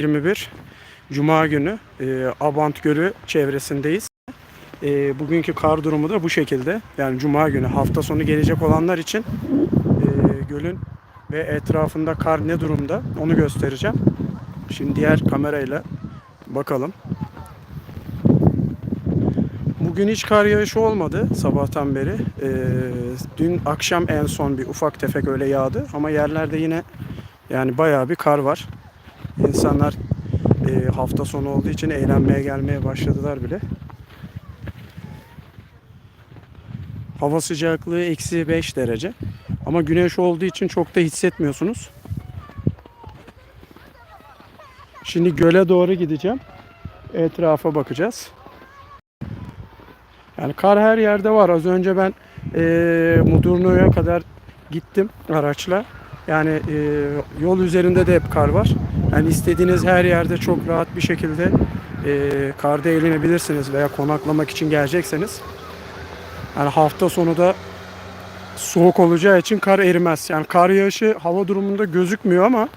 21 Cuma günü e, Abant Gölü çevresindeyiz. E, bugünkü kar durumu da bu şekilde. Yani Cuma günü hafta sonu gelecek olanlar için e, gölün ve etrafında kar ne durumda onu göstereceğim. Şimdi diğer kamerayla bakalım. Bugün hiç kar yağışı olmadı sabahtan beri. E, dün akşam en son bir ufak tefek öyle yağdı ama yerlerde yine yani bayağı bir kar var. İnsanlar e, hafta sonu olduğu için eğlenmeye gelmeye başladılar bile. Hava sıcaklığı eksi 5 derece. Ama güneş olduğu için çok da hissetmiyorsunuz. Şimdi göle doğru gideceğim. Etrafa bakacağız. Yani kar her yerde var. Az önce ben e, Mudurnu'ya kadar gittim araçla. Yani e, yol üzerinde de hep kar var. Yani istediğiniz her yerde çok rahat bir şekilde e, karda eğlenebilirsiniz veya konaklamak için gelecekseniz. Yani hafta sonu da soğuk olacağı için kar erimez. Yani kar yağışı hava durumunda gözükmüyor ama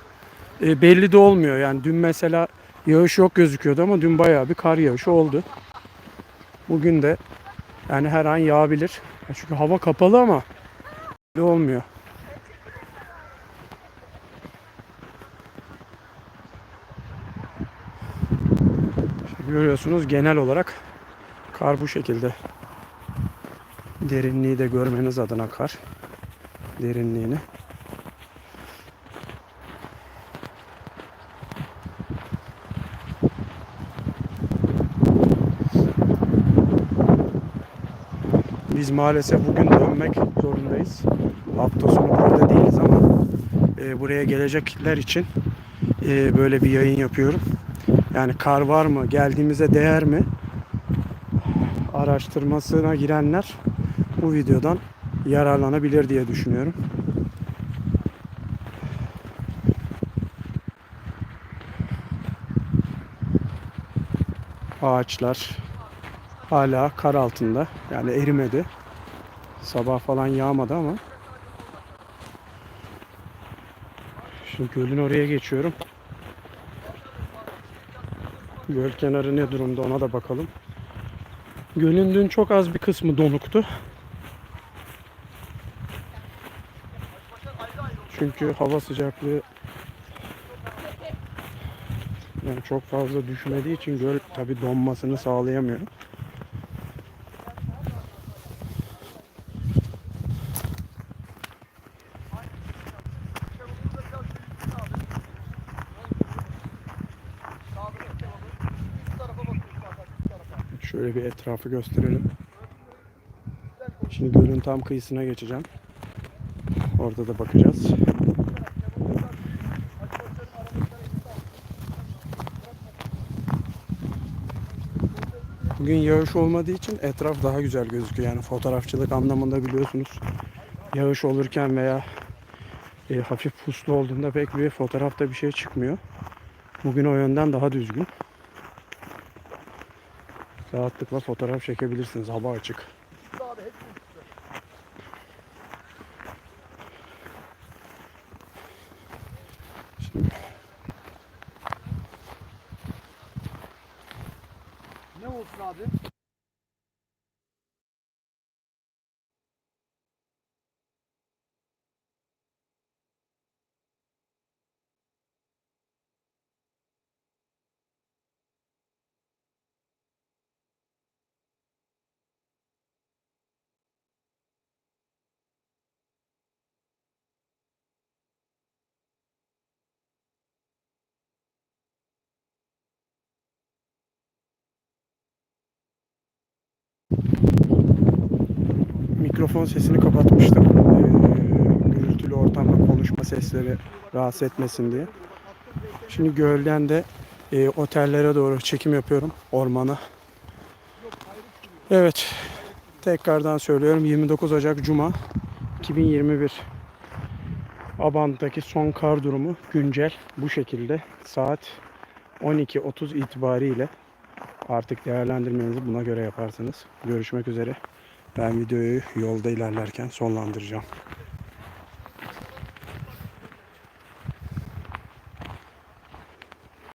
e, belli de olmuyor. Yani dün mesela yağış yok gözüküyordu ama dün bayağı bir kar yağışı oldu. Bugün de yani her an yağabilir. Ya Çünkü hava kapalı ama belli olmuyor. Görüyorsunuz genel olarak kar bu şekilde. Derinliği de görmeniz adına kar. Derinliğini. Biz maalesef bugün dönmek zorundayız. Hafta sonu burada değiliz ama e, buraya gelecekler için e, böyle bir yayın yapıyorum. Yani kar var mı? Geldiğimize değer mi? Araştırmasına girenler bu videodan yararlanabilir diye düşünüyorum. Ağaçlar hala kar altında. Yani erimedi. Sabah falan yağmadı ama. Şimdi gölün oraya geçiyorum. Göl kenarı ne durumda ona da bakalım. Gölün dün çok az bir kısmı donuktu. Çünkü hava sıcaklığı yani çok fazla düşmediği için göl tabi donmasını sağlayamıyor. Şöyle bir etrafı gösterelim. Şimdi gölün tam kıyısına geçeceğim. Orada da bakacağız. Bugün yağış olmadığı için etraf daha güzel gözüküyor. Yani fotoğrafçılık anlamında biliyorsunuz. Yağış olurken veya e, hafif puslu olduğunda pek bir fotoğrafta bir şey çıkmıyor. Bugün o yönden daha düzgün. Rahatlıkla fotoğraf çekebilirsiniz. Hava açık. Şimdi Ne olsun abi? Mikrofon sesini kapatmıştım. Ee, gürültülü ortamda konuşma sesleri rahatsız etmesin diye. Şimdi gölden de e, otellere doğru çekim yapıyorum ormana. Evet. Tekrardan söylüyorum 29 Ocak Cuma 2021 Abant'taki son kar durumu güncel bu şekilde saat 12.30 itibariyle artık değerlendirmenizi buna göre yaparsınız. Görüşmek üzere. Ben videoyu yolda ilerlerken sonlandıracağım.